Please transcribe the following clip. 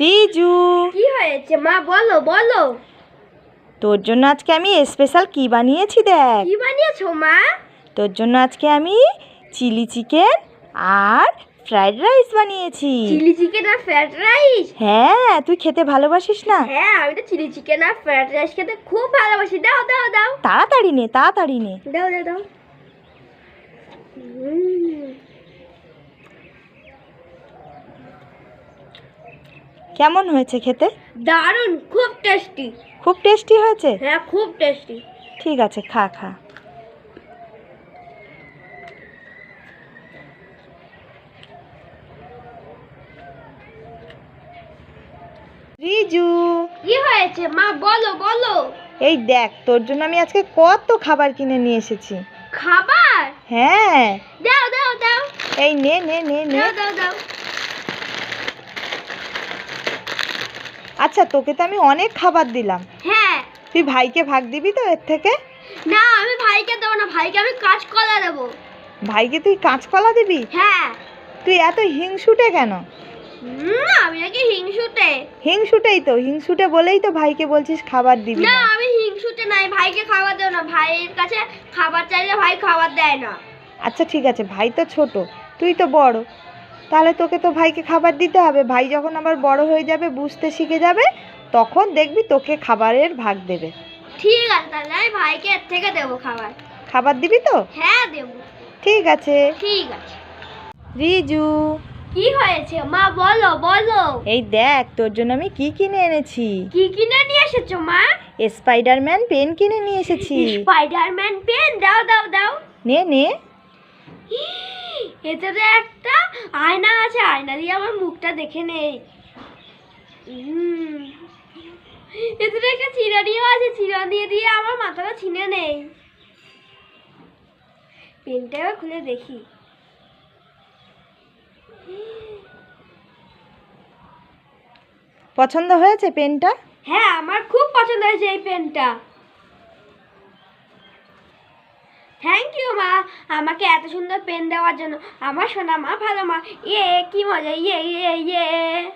রিজু কি হয়েছে? মা বলো বলো। তোর জন্য আজকে আমি স্পেশাল কি বানিয়েছি দেখ। কি বানিয়েছো মা? তোর জন্য আজকে আমি চিলি চিকেন আর ফ্রাইড রাইস বানিয়েছি। চিলি চিকেন আর ফ্রাইড রাইস হ্যাঁ তুই খেতে ভালোবাসিস না? হ্যাঁ আমি তো চিলি চিকেন আর ফ্রাইড রাইস খেতে খুব ভালোবাসি। দাও দাও দাও। তাড়াতাড়ি নে তাড়াতাড়ি নে। দাও দাও দাও। কেমন হয়েছে খেতে? দারুণ খুব টেস্টি খুব টেস্টি হয়েছে? হ্যাঁ খুব টেস্টি ঠিক আছে খা খা। রিজু। কি হয়েছে? মা বলো বলো। এই দেখ তোর জন্য আমি আজকে কত খাবার কিনে নিয়ে এসেছি। খাবার? হ্যাঁ। দাও দাও দাও। এই নে নে নে নে। দাও দাও দাও। আচ্ছা তোকে তো আমি অনেক খাবার দিলাম। হ্যাঁ। তুই ভাইকে ভাগ দিবি তো এর থেকে? না আমি ভাইকে দেবো না ভাইকে আমি কাঁচকলা দেবো। ভাইকে তুই কাঁচকলা দিবি? হ্যাঁ। তুই এত হিংসুটে কেন? আমি নাকি হিংসুটে। হিংসুটেই তো হিংসুটে বলেই তো ভাইকে বলছিস খাবার দিবি না। আমি হিংসুটে নাই ভাইকে খাবার দেবো না। ভাইয়ের কাছে খাবার চাইলে ভাই খাবার দেয় না। আচ্ছা ঠিক আছে ভাই তো ছোট তুই তো বড়। তাহলে তোকে তো ভাইকে খাবার দিতে হবে। ভাই যখন আবার বড় হয়ে যাবে বুঝতে শিখে যাবে তখন দেখবি তোকে খাবারের ভাগ দেবে। ঠিক আছে তাহলে আমি ভাইকে এর থেকে দেবো খাবার। খাবার দিবি তো? হ্যাঁ দেবো। ঠিক আছে। ঠিক আছে। রিজু। কি হয়েছে? মা বলো বলো। এই দেখ তোর জন্য আমি কি কিনে এনেছি? কি কিনে নিয়ে এসেছ মা? স্পাইডারম্যান পেন কিনে নিয়ে এসেছি। Spiderman pen? দাও দাও দাও। নে নে। এতে তো একটা আয়না আছে আয়না দিয়ে আমার মুখটা দেখে নেই। তো একটা চিরানিও আছে চিরানি দিয়ে আমার মাথাটা ছিনে নেই। পেনটা এবার খুলে দেখি। পছন্দ হয়েছে পেনটা? হ্যাঁ আমার খুব পছন্দ হয়েছে এই পেনটা। থ্যাংক ইউ মা। আমাকে এত সুন্দর পেন দেওয়ার জন্য। আমার সোনা মা ভালো মা। ইয়ে কি মজা। ইয়ে ইয়ে ইয়ে।